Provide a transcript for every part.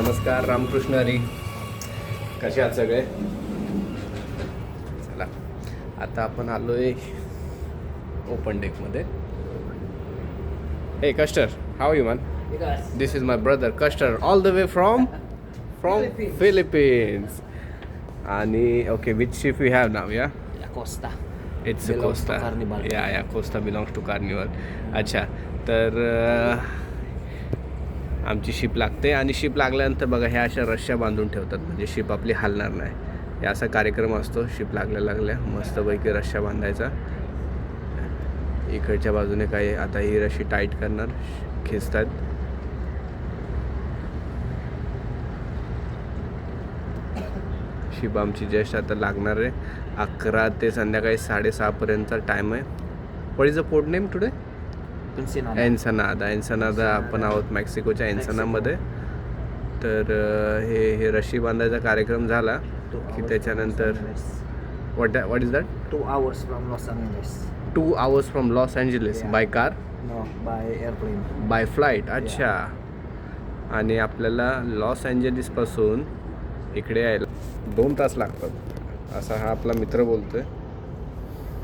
नमस्कार रामकृष्ण हरी. कसे आहात सगळे? चला आता आपण आलो आहे ओपन डेकमध्ये हे Custer how you man this is my brother Custer all the way from from. Philippines आणि okay which ship you have नाव या Costa. It's Carnival. या या कोस्टा बिलॉंग्स टू कार्निवल अच्छा तर अह, आमची शिप लागते आणि शिप लागल्यानंतर बघा ह्या अशा रश्या बांधून ठेवतात. म्हणजे शिप आपली हलणार नाही. हे असा कार्यक्रम असतो शिप लागल्या लागल्या मस्तपैकी रश्या बांधायचा. इकडच्या बाजूने काही आता ही रशी टाईट करणार खेचतात. शिप आमची जस्ट आता लागणार आहे. अकरा ते संध्याकाळी साडेसहापर्यंतचा टाईम आहे. What is a port name today Ensenada. Ensenada Ensenada आपण आहोत मेक्सिकोच्या एन्सनामध्ये तर हे हे रशी बांधायचा कार्यक्रम झाला की त्याच्यानंतर. What what is that Two hours from Los Angeles. Two hours from Los Angeles Yeah. By car by airplane. By flight अच्छा. आणि आपल्याला लॉस अँजेलिसपासून इकडे यायला दोन तास लागतात. असा हा आपला मित्र बोलतोय.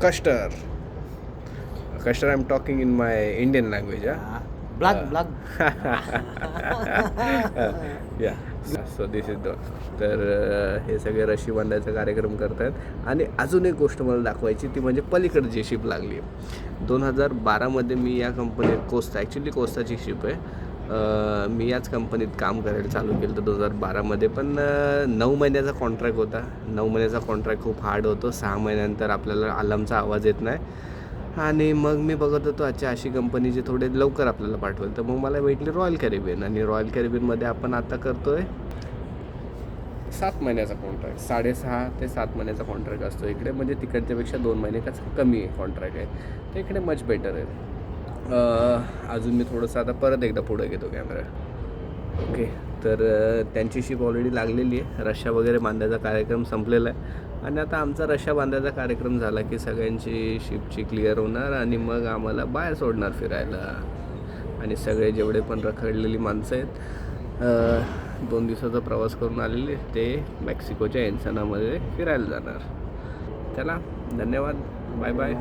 Custer am talking in my Indian language हा Ah, Vlog, vlog. या सो दिस इज द तर अह, हे सगळे रशी बांधायचा कार्यक्रम करतात आणि अजून एक गोष्ट मला दाखवायची ती म्हणजे पलीकडची शिप लागली. दोन हजार बारामध्ये मी या कंपनीत कोस्ता ॲक्च्युली कोस्ताची शिप आहे. अह, मी याच कंपनीत काम करायला चालू केलं होतं दोन हजार बारामध्ये. पण अह, नऊ महिन्याचा कॉन्ट्रॅक्ट होता. नऊ महिन्याचा कॉन्ट्रॅक्ट खूप हार्ड होतो. सहा महिन्यानंतर आपल्याला अलार्मचा आवाज येत नाही. आणि मग मी बघत होतो अच्छा अशी कंपनी जी थोडे लवकर आपल्याला पाठवेल. तर मग मला भेटली रॉयल कॅरिबियन आणि रॉयल कॅरिबियनमध्ये आपण आता करतोय सात महिन्याचा कॉन्ट्रॅक्ट साडेसहा ते सात महिन्याचा कॉन्ट्रॅक्ट असतो. इकडे म्हणजे तिकडच्यापेक्षा दोन महिने का कमी आहे कॉन्ट्रॅक्ट आहे. तर इकडे मच बेटर आहे. अजून मी थोडंसं आता परत एकदा पुढे घेतो कॅमेरा ओके तर त्यांची शिप ऑलरेडी लागलेली आहे. रश्या वगैरे बांधायचा कार्यक्रम संपलेला आहे. आणि आता आमचा रश्या बांधायचा कार्यक्रम झाला की सगळ्यांची शिपची क्लिअर होणार आणि मग आम्हाला बाहेर सोडणार फिरायला. आणि सगळे जेवढे पण रखडलेली माणसं आहेत दोन दिवसाचा प्रवास करून आलेले ते मेक्सिकोच्या एन्सनामध्ये फिरायला जाणार. चला धन्यवाद. Bye bye